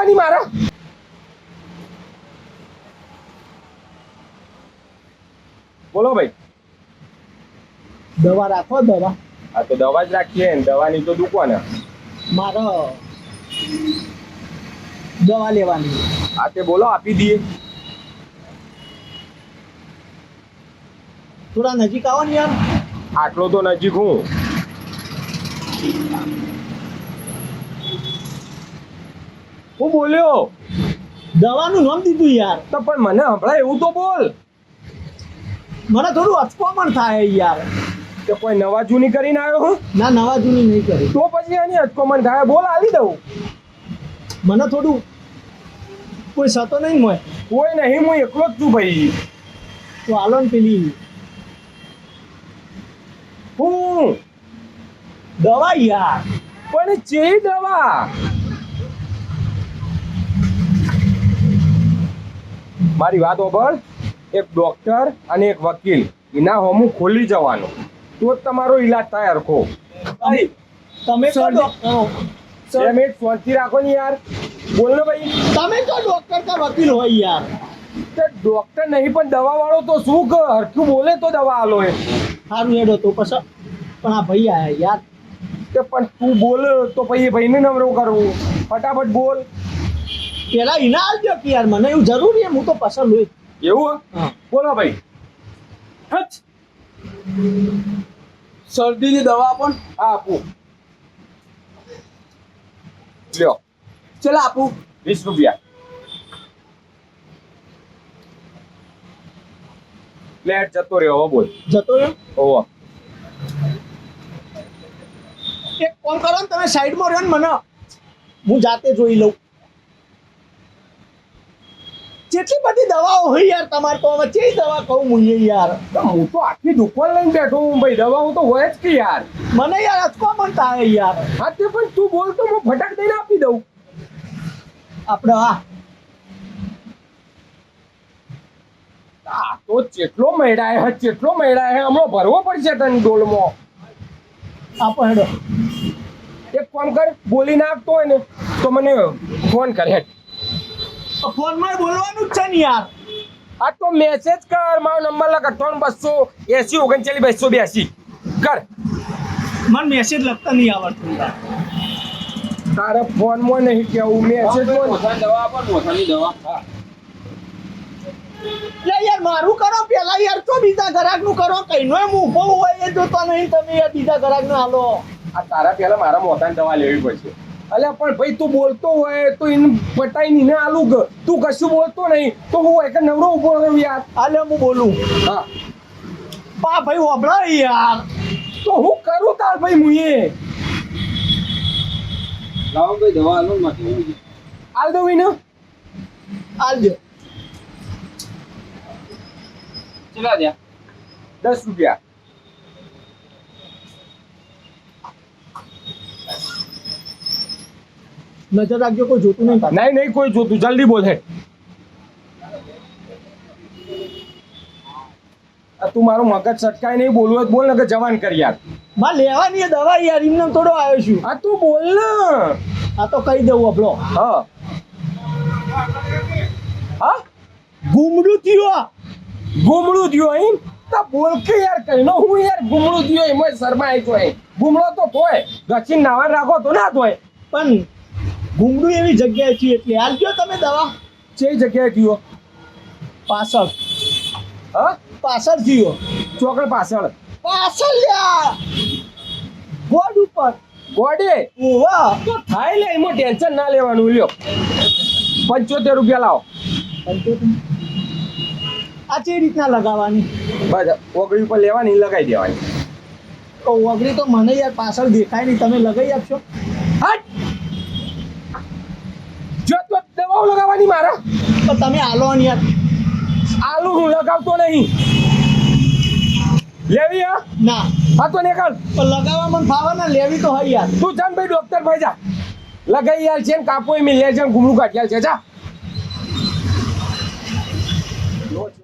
લગાવવાની મારા? બોલો ભાઈ. દવા રાખો દવા. આ તો દવા જ રાખીએ ને દવાની તો દુકાન મારો દવા લેવાની. હા તે બોલો આપી દઈએ. થોડા નજીક આવો ને યાર. આટલો તો નજીક હું. હું બોલ્યો? દવાનું નામ દીધું યાર. તો પણ મને હમણાં એવું તો બોલ. મને થોડું અચકોમણ થાય યાર. તો કોઈ નવા જૂની કરીને આવ્યો હું? ના નવા જૂની નહીં કરી. તો પછી એની અચકોમન થાય. બોલ આલી દઉં. મને થોડું કોઈ સતો નહીં મળે. કોઈ નહીં હું એકલો જ છું ભાઈ. તો આલો ને પેલી. હું? દવા યાર. પણ ચે દવા? મારી વાત ઓભળ એક ડોક્ટર અને એક વકીલ. એના હોમું ખોલી જવાનું. તો જ તમારો ઈલાજ થાય હરખો. તમે તો ડોક્ટર શાંતિ રાખો ને યાર. બોલ ને ભાઈ. તમે તો ડોક્ટર કા વકીલ હોય યાર. તો ડોક્ટર નહીં પણ દવા વાળો તો શું કે હરખું બોલે તો દવા આલો એ સારું હેડો તો પછી. પણ આ ભાઈ આયા યાર. તે પણ તું બોલ તો પછી એ ભાઈને નવરો કરવું. ફટાફટ બોલ. પેલા ઇના આવજો કે યાર મને એવું જરૂરી હું તો પસંદ હોય એવું હે? બોલો ભાઈ. હચ. શરદીની દવા પણ આ આપું. લ્યો. ચલો આપું? વીસ રૂપિયા. પ્લેટ જતો રહ્યો હો બોલ. જતો રહ્યો? હો એક કોલ કરો ને તમે સાઈડમાં રહ્યો ને મને. હું જાતે જોઈ લઉં. જેટલી બધી દવાઓ હોય યાર તમારે તો હવે ચેવી દવા કહું હું યાર? હું તો આખી દુકાન લઈને બેઠો હું ભાઈ દવાઓ તો હોય જ કે યાર? મને યાર અચકો પણ તારે યાર. હા તે પણ તું બોલ તો હું ફટાક દઈને આપી દઉં. આપણે આ આ તો ચેટલો મેળાય હે ચેટલો મેળાય હે હમણાં ભરવો પડશે તને ડોલમો. આપણે હેડો. એક ફોન કર બોલી નાખતો હોય ને તો મને ફોન કર હેઠ ફોનમાં બોલવાનું જ છે ને યાર. આ તો મેસેજ કર મારો નંબર લખ અઠ્ઠાણું બસો એસી ઓગણચાલીસ બસો બ્યાસી કર. મને મેસેજ લખતા નહીં આવડતું તારા તારે ફોનમાં નહીં કેવું મેસેજમાં દવા આપો મોસાની દવા. હા યાર મારું કરો પેલા યાર તો બીજા ઘરાકનું કરો. કઈનો એમ ઊભો હોય એ જોતો નહીં તમે યાર બીજા ઘરાક ને હાલો. આ તારા પેલા મારા મોતાની દવા લેવી પડશે. અલ્યા પણ ભાઈ તું બોલતો હોય તો એને પટાઈ ને આલું તું કશું બોલતો નહીં તો હું એક નવરો ઊભો રહ્યો યાર. હાલે હું બોલું? હા. પા ભાઈ ઓબળા યાર. તો હું કરું તાર ભાઈ મુએ લાવો ભાઈ દવા આલો માથે આલ વિનો આલ હાલજો ચલા દે દસ રૂપિયા. નજર રાખજો કોઈ જોતું નહીં નહીં નહીં કોઈ જોતું. જલ્દી બોલ તું મારું મગજ સટકાય નહીં બોલવું હોય બોલ ને જવાન કર યાર. માં લેવાની દવા યાર એમને થોડો આવ્યો છું. આ તું બોલ ને. આ તો કહી દઉં આપણો હા. હા? ગુમડું થયો ગુમડું થયો અહીં તા બોલ કે યાર કઈનો હું યાર ગુમડું થયો એમાં? શરમાય તો અહીં ગુમડો તો તોય. ગચીન નાવા રાખો તો ના તોય. પણ ગુમડું એવી જગ્યાએ થયું એટલે હાલ ગયો તમે દવા? જે જગ્યાએ થયો પાછળ. હા? પાછળ થયો ચોકડ પાછળ. પાછળ લ્યા. ગોડ ઉપર. ગોડે? ઓવા તો થાય લે એમાં ટેન્શન ના લેવાનું લ્યો. પંચોતેર રૂપિયા લાવો. આ જે રીતના લગાવવાની? બસ ઓગળી ઉપર લેવાની લગાવી દેવાની. તો ઓગળી તો મને યાર પાછળ દેખાય નહીં તમે લગાવી આપશો? હટ! દવાઓ લગાવવાની મારા. તો તમે આલો ને યાર. આલુ હું લગાવતો નહીં. લેવી હા? ના. હા તો નીકળ. તો લગાવવા મને ફાવે ને લેવી તો હોય યાર. તું જાન ભાઈ ડોક્ટર ભાઈ જા. લગાઈ યાર છે ને કાપો મિલ છે ગુમડું કાઢ્યા છે. જા.